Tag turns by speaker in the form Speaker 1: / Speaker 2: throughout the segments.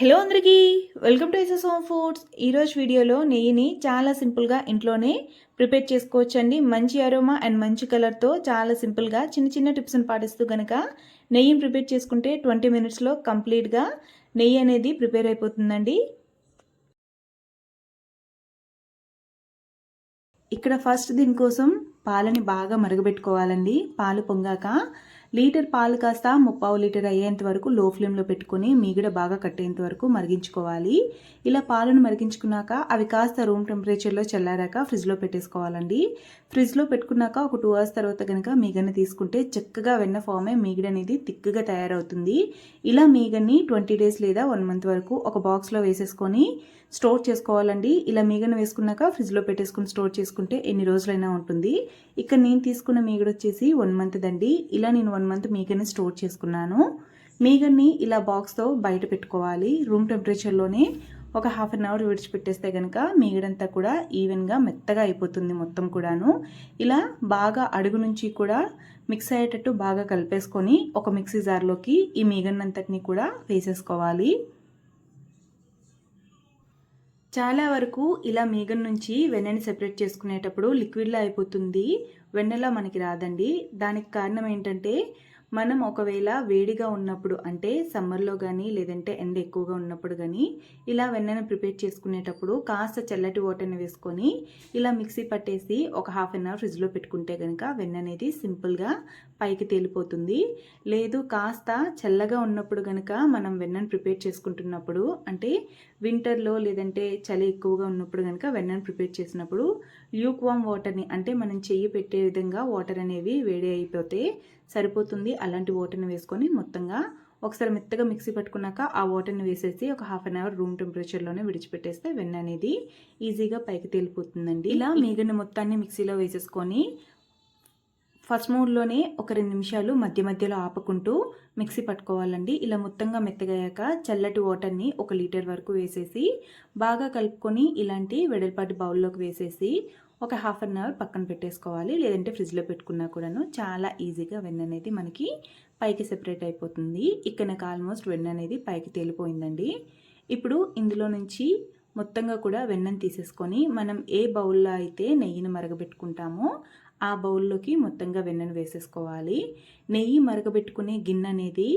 Speaker 1: Hello అందరికీ welcome to S S home foods. ఈరోజు వీడియోలో నెయ్యిని చాలా సింపుల్గా ఇంట్లోనే ప్రిపేర్ చేసుకోవచ్చండి. మంచి అరోమా అండ్ మంచి కలర్తో చాలా సింపుల్గా చిన్న చిన్న టిప్స్ని పాటిస్తూ కనుక నెయ్యిని ప్రిపేర్ చేసుకుంటే ట్వంటీ మినిట్స్లో కంప్లీట్గా నెయ్యి అనేది ప్రిపేర్ అయిపోతుందండి. ఇక్కడ ఫస్ట్ దీనికోసం పాలని బాగా మరగబెట్టుకోవాలండి. పాలు పొంగాక లీటర్ పాలు కాస్త ముప్పావు లీటర్ అయ్యేంత వరకు లో ఫ్లేమ్లో పెట్టుకొని మీగడ బాగా కట్టేంత వరకు మరిగించుకోవాలి. ఇలా పాలను మరిగించుకున్నాక అవి కాస్త రూమ్ టెంపరేచర్లో చల్లారాక ఫ్రిడ్జ్లో పెట్టేసుకోవాలండి. ఫ్రిడ్జ్లో పెట్టుకున్నాక ఒక టూ అవర్స్ తర్వాత కనుక మీగడని తీసుకుంటే చక్కగా వెన్న ఫామే మీగడ అనేది థిక్గా తయారవుతుంది. ఇలా మీగని ట్వంటీ డేస్ లేదా వన్ మంత్ వరకు ఒక బాక్స్లో వేసేసుకొని స్టోర్ చేసుకోవాలండి. ఇలా మీగను వేసుకున్నాక ఫ్రిడ్జ్లో పెట్టేసుకుని స్టోర్ చేసుకుంటే ఎన్ని రోజులైనా ఉంటుంది. ఇక్కడ నేను తీసుకున్న మీగడ వచ్చేసి వన్ మంత్ దండి. ఇలా నేను వన్ మంత్ మీగని స్టోర్ చేసుకున్నాను. మీగన్ని ఇలా బాక్స్తో బయట పెట్టుకోవాలి. రూమ్ టెంపరేచర్లోనే ఒక హాఫ్ అన్ అవర్ విడిచిపెట్టేస్తే కనుక మీగడంతా కూడా ఈవెన్గా మెత్తగా అయిపోతుంది మొత్తం కూడాను. ఇలా బాగా అడుగు నుంచి కూడా మిక్స్ అయ్యేటట్టు బాగా కలిపేసుకొని ఒక మిక్సీ జార్లోకి ఈ మీగన్నంతటిని కూడా వేసేసుకోవాలి. చాలా వరకు ఇలా మీగన్ నుంచి వెన్నని సెపరేట్ చేసుకునేటప్పుడు లిక్విడ్లో అయిపోతుంది. వెన్నెలా మనకి రాదండి. దానికి కారణం ఏంటంటే మనం ఒకవేళ వేడిగా ఉన్నప్పుడు అంటే సమ్మర్లో కానీ లేదంటే ఎండ ఎక్కువగా ఉన్నప్పుడు కానీ ఇలా వెన్నను ప్రిపేర్ చేసుకునేటప్పుడు కాస్త చల్లటి వాటర్ని వేసుకొని ఇలా మిక్సీ పట్టేసి ఒక హాఫ్ అన్ అవర్ ఫ్రిడ్జ్లో పెట్టుకుంటే కనుక వెన్న అనేది సింపుల్గా పైకి తేలిపోతుంది. లేదు కాస్త చల్లగా ఉన్నప్పుడు కనుక మనం వెన్నను ప్రిపేర్ చేసుకుంటున్నప్పుడు అంటే వింటర్లో లేదంటే చలి ఎక్కువగా ఉన్నప్పుడు కనుక వెన్నను ప్రిపేర్ చేసినప్పుడు ల్యూక్ వామ్ వాటర్ని అంటే మనం చెయ్యి పెట్టే విధంగా వాటర్ అనేవి వేడి అయిపోతే సరిపోతుంది. అలాంటి వాటర్ని వేసుకొని మొత్తంగా ఒకసారి మెత్తగా మిక్సీ పట్టుకున్నాక ఆ వాటర్ని వేసేసి ఒక హాఫ్ అన్ అవర్ రూమ్ టెంపరేచర్లోనే విడిచిపెట్టేస్తే వెన్న అనేది ఈజీగా పైకి తేలిపోతుందండి. ఇలా మీగడ మొత్తాన్ని మిక్సీలో వేసేసుకొని ఫస్ట్ మూడ్లోనే ఒక రెండు నిమిషాలు మధ్య మధ్యలో ఆపుకుంటూ మిక్సీ పట్టుకోవాలండి. ఇలా మొత్తంగా మెత్తగయ్యాక చల్లటి వాటర్ని ఒక లీటర్ వరకు వేసేసి బాగా కలుపుకొని ఇలాంటి వెడల్పాటి బౌల్లోకి వేసేసి ఒక హాఫ్ అన్ అవర్ పక్కన పెట్టేసుకోవాలి. లేదంటే ఫ్రిడ్జ్లో పెట్టుకున్నా కూడాను చాలా ఈజీగా వెన్న అనేది మనకి పైకి సెపరేట్ అయిపోతుంది. ఇక్కడ నాకు ఆల్మోస్ట్ వెన్న అనేది పైకి తేలిపోయిందండి. ఇప్పుడు ఇందులో నుంచి మొత్తంగా కూడా వెన్నను తీసేసుకొని మనం ఏ బౌల్లో అయితే నెయ్యిని మరగబెట్టుకుంటామో ఆ బౌల్లోకి మొత్తంగా వెన్నను వేసేసుకోవాలి. నెయ్యి మరగబెట్టుకునే గిన్నె అనేది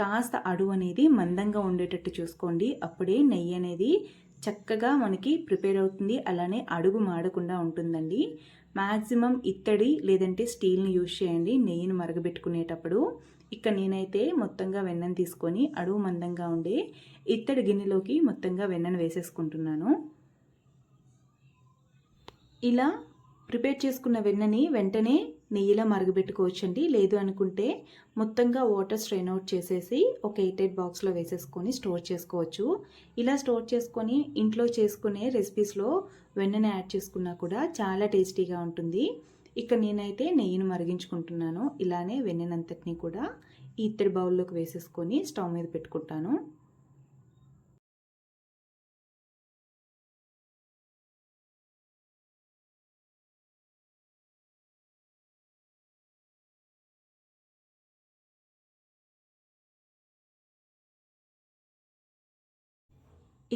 Speaker 1: కాస్త అడుగు అనేది మందంగా ఉండేటట్టు చూసుకోండి. అప్పుడే నెయ్యి అనేది చక్కగా మనకి ప్రిపేర్ అవుతుంది. అలానే అడుగు మాడకుండా ఉంటుందండి. మ్యాక్సిమం ఇత్తడి లేదంటే స్టీల్ని యూజ్ చేయండి నెయ్యిని మరగబెట్టుకునేటప్పుడు. ఇక్కడ నేనైతే మొత్తంగా వెన్నను తీసుకొని అడుగు మందంగా ఉండే ఇత్తడి గిన్నెలోకి మొత్తంగా వెన్నను వేసేసుకుంటున్నాను. ఇలా ప్రిపేర్ చేసుకున్న వెన్నని వెంటనే నెయ్యిలో మరగబెట్టుకోవచ్చండి. లేదు అనుకుంటే మొత్తంగా వాటర్ స్ట్రెయిన్ అవుట్ చేసేసి ఒక ఎయిటెడ్ బాక్స్లో వేసేసుకొని స్టోర్ చేసుకోవచ్చు. ఇలా స్టోర్ చేసుకొని ఇంట్లో చేసుకునే రెసిపీస్లో వెన్నని యాడ్ చేసుకున్నా కూడా చాలా టేస్టీగా ఉంటుంది. ఇక్కడ నేనైతే నెయ్యిని మరిగించుకుంటున్నాను. ఇలానే వెన్నెనంతటిని కూడా ఈ ఇత్తడి బౌల్లోకి వేసేసుకొని స్టవ్ మీద పెట్టుకుంటాను.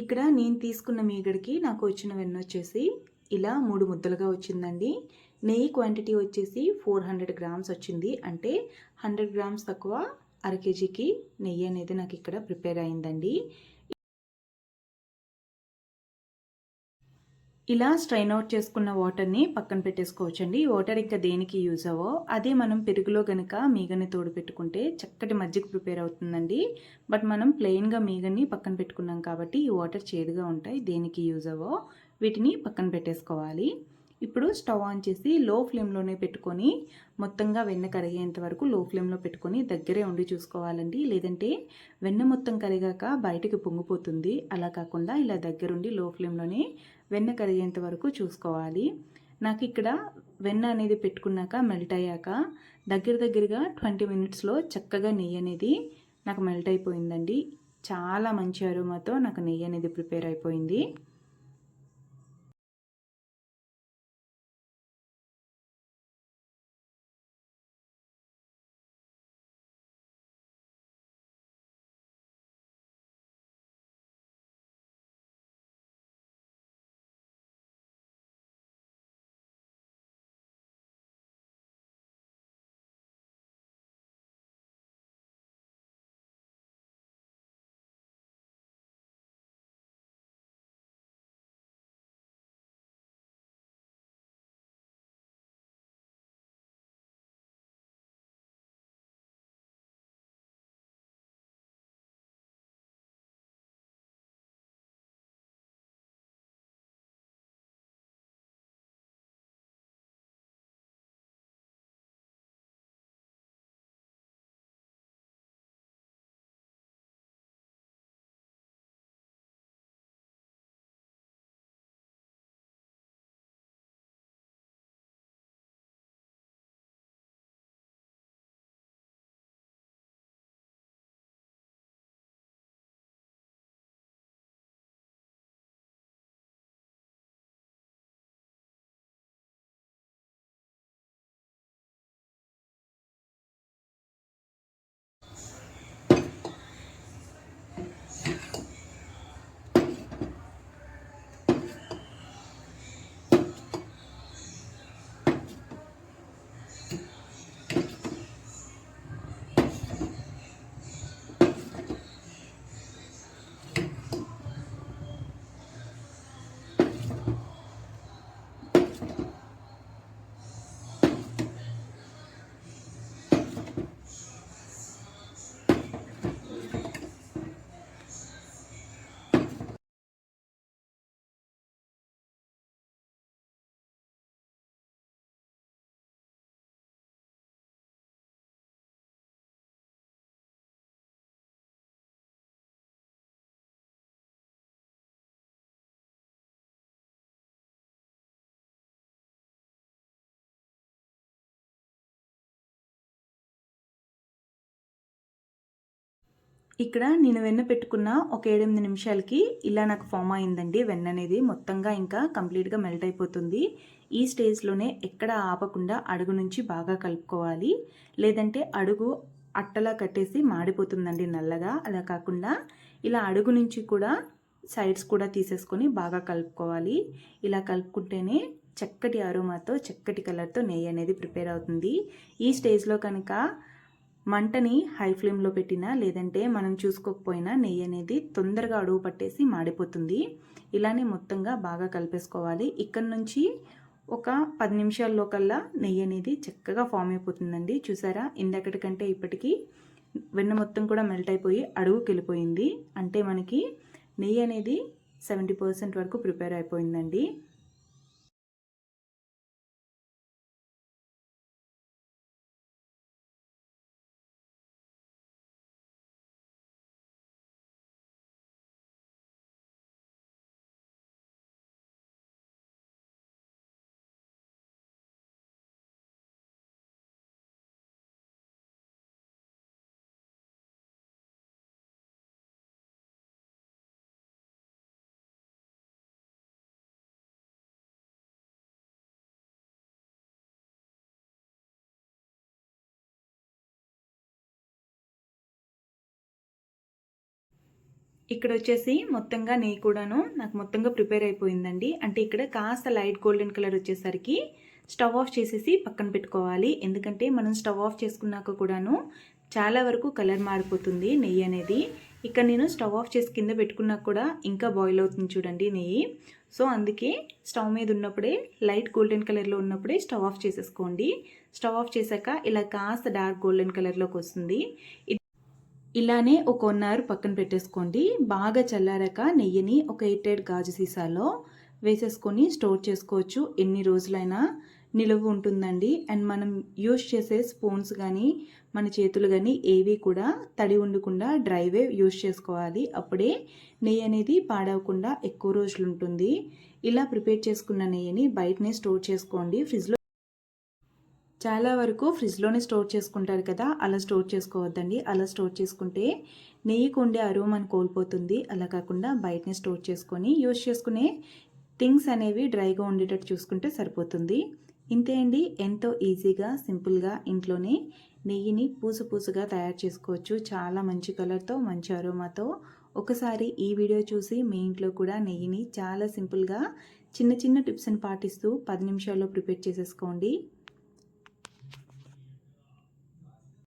Speaker 1: ఇక్కడ నేను తీసుకున్న మీగడికి నాకు వచ్చిన వెన్న వచ్చేసి ఇలా మూడు ముద్దలుగా వచ్చిందండి. నెయ్యి క్వాంటిటీ వచ్చేసి ఫోర్ హండ్రెడ్ గ్రామ్స్ వచ్చింది. అంటే హండ్రెడ్ గ్రామ్స్ తక్కువ అర కేజీకి నెయ్యి అనేది నాకు ఇక్కడ ప్రిపేర్ అయిందండి. ఇలా స్ట్రైన్ అవుట్ చేసుకున్న వాటర్ని పక్కన పెట్టేసుకోవచ్చండి. వాటర్ ఇంకా దేనికి యూజ్ అవో అదే మనం పెరుగులో కనుక మీగని తోడు పెట్టుకుంటే చక్కటి మజ్జిగ ప్రిపేర్ అవుతుందండి. బట్ మనం ప్లెయిన్గా మీగని పక్కన పెట్టుకున్నాం కాబట్టి ఈ వాటర్ చేదుగా ఉంటాయి దేనికి యూజ్ అవ్వో వీటిని పక్కన పెట్టేసుకోవాలి. ఇప్పుడు స్టవ్ ఆన్ చేసి లో ఫ్లేమ్లోనే పెట్టుకొని మొత్తంగా వెన్న కరిగేంత వరకు లో ఫ్లేమ్లో పెట్టుకొని దగ్గరే ఉండి చూసుకోవాలండి. లేదంటే వెన్న మొత్తం కరిగాక బయటకు పొంగిపోతుంది. అలా కాకుండా ఇలా దగ్గరుండి లో ఫ్లేమ్లోనే వెన్న కరిగేంత వరకు చూసుకోవాలి. నాకు ఇక్కడ వెన్న అనేది పెట్టుకున్నాక మెల్ట్ అయ్యాక దగ్గర దగ్గరగా ట్వంటీ మినిట్స్లో చక్కగా నెయ్యి అనేది నాకు మెల్ట్ అయిపోయిందండి. చాలా మంచి అరుమతో నాకు నెయ్యి అనేది ప్రిపేర్ అయిపోయింది. ఇక్కడ నేను వెన్న పెట్టుకున్న ఒక ఏడెనిమిది నిమిషాలకి ఇలా నాకు ఫామ్ అయిందండి. వెన్న అనేది మొత్తంగా ఇంకా కంప్లీట్గా మెల్ట్ అయిపోతుంది. ఈ స్టేజ్లోనే ఎక్కడ ఆపకుండా అడుగు నుంచి బాగా కలుపుకోవాలి. లేదంటే అడుగు అట్టలా కట్టేసి మాడిపోతుందండి నల్లగా. అలా కాకుండా ఇలా అడుగు నుంచి కూడా సైడ్స్ కూడా తీసేసుకొని బాగా కలుపుకోవాలి. ఇలా కలుపుకుంటేనే చక్కటి అరోమాతో చక్కటి కలర్తో నెయ్యి అనేది ప్రిపేర్ అవుతుంది. ఈ స్టేజ్లో కనుక మంటని హై ఫ్లేమ్లో పెట్టినా లేదంటే మనం చూసుకోకపోయినా నెయ్యి అనేది తొందరగా అడుగు పట్టేసి మాడిపోతుంది. ఇలానే మొత్తంగా బాగా కలిపేసుకోవాలి. ఇక్కడ నుంచి ఒక పది నిమిషాల్లో కల్లా నెయ్యి అనేది చక్కగా ఫామ్ అయిపోతుందండి. చూసారా? ఇందకటి కంటే ఇప్పటికీ వెన్న మొత్తం కూడా మెల్ట్ అయిపోయి అడుగుకి వెళ్ళిపోయింది. అంటే మనకి నెయ్యి అనేది సెవెంటీ పర్సెంట్ వరకు ప్రిపేర్ అయిపోయిందండి. ఇక్కడ వచ్చేసి మొత్తంగా నెయ్యి కూడాను నాకు మొత్తంగా ప్రిపేర్ అయిపోయిందండి. అంటే ఇక్కడ కాస్త లైట్ గోల్డెన్ కలర్ వచ్చేసరికి స్టవ్ ఆఫ్ చేసేసి పక్కన పెట్టుకోవాలి. ఎందుకంటే మనం స్టవ్ ఆఫ్ చేసుకున్నాక కూడాను చాలా వరకు కలర్ మారిపోతుంది నెయ్యి అనేది. ఇక్కడ నేను స్టవ్ ఆఫ్ చేసి కింద పెట్టుకున్నా కూడా ఇంకా బాయిల్ అవుతుంది చూడండి నెయ్యి. సో అందుకే స్టవ్ మీద ఉన్నప్పుడే లైట్ గోల్డెన్ కలర్లో ఉన్నప్పుడే స్టవ్ ఆఫ్ చేసేసుకోండి. స్టవ్ ఆఫ్ చేశాక ఇలా కాస్త డార్క్ గోల్డెన్ కలర్లోకి వస్తుంది. ఇలానే ఒక వన్ అవర్ పక్కన పెట్టేసుకోండి. బాగా చల్లారాక నెయ్యిని ఒక ఎయిటెడ్ గాజు సీసాలో వేసేసుకొని స్టోర్ చేసుకోవచ్చు. ఎన్ని రోజులైనా నిలువ ఉంటుందండి. అండ్ మనం యూస్ చేసే స్పూన్స్ కానీ మన చేతులు కానీ ఏవి కూడా తడి ఉండకుండా డ్రైవే యూస్ చేసుకోవాలి. అప్పుడే నెయ్యి అనేది పాడవకుండా ఎక్కువ రోజులు ఉంటుంది. ఇలా ప్రిపేర్ చేసుకున్న నెయ్యిని బయటనే స్టోర్ చేసుకోండి. ఫ్రిడ్జ్లో చాలా వరకు ఫ్రిడ్జ్లోనే స్టోర్ చేసుకుంటారు కదా అలా స్టోర్ చేసుకోవద్దండి. అలా స్టోర్ చేసుకుంటే నెయ్యికి ఉండే అరువు కోల్పోతుంది. అలా కాకుండా బయటనే స్టోర్ చేసుకొని యూజ్ చేసుకునే థింగ్స్ అనేవి డ్రైగా ఉండేటట్టు చూసుకుంటే సరిపోతుంది. ఇంతే అండి ఎంతో ఈజీగా సింపుల్గా ఇంట్లోనే నెయ్యిని పూసు పూసుగా తయారు చేసుకోవచ్చు. చాలా మంచి కలర్తో మంచి అరోమాతో. ఒకసారి ఈ వీడియో చూసి మీ ఇంట్లో కూడా నెయ్యిని చాలా సింపుల్గా చిన్న చిన్న టిప్స్ని పాటిస్తూ పది నిమిషాల్లో ప్రిపేర్ చేసేసుకోండి.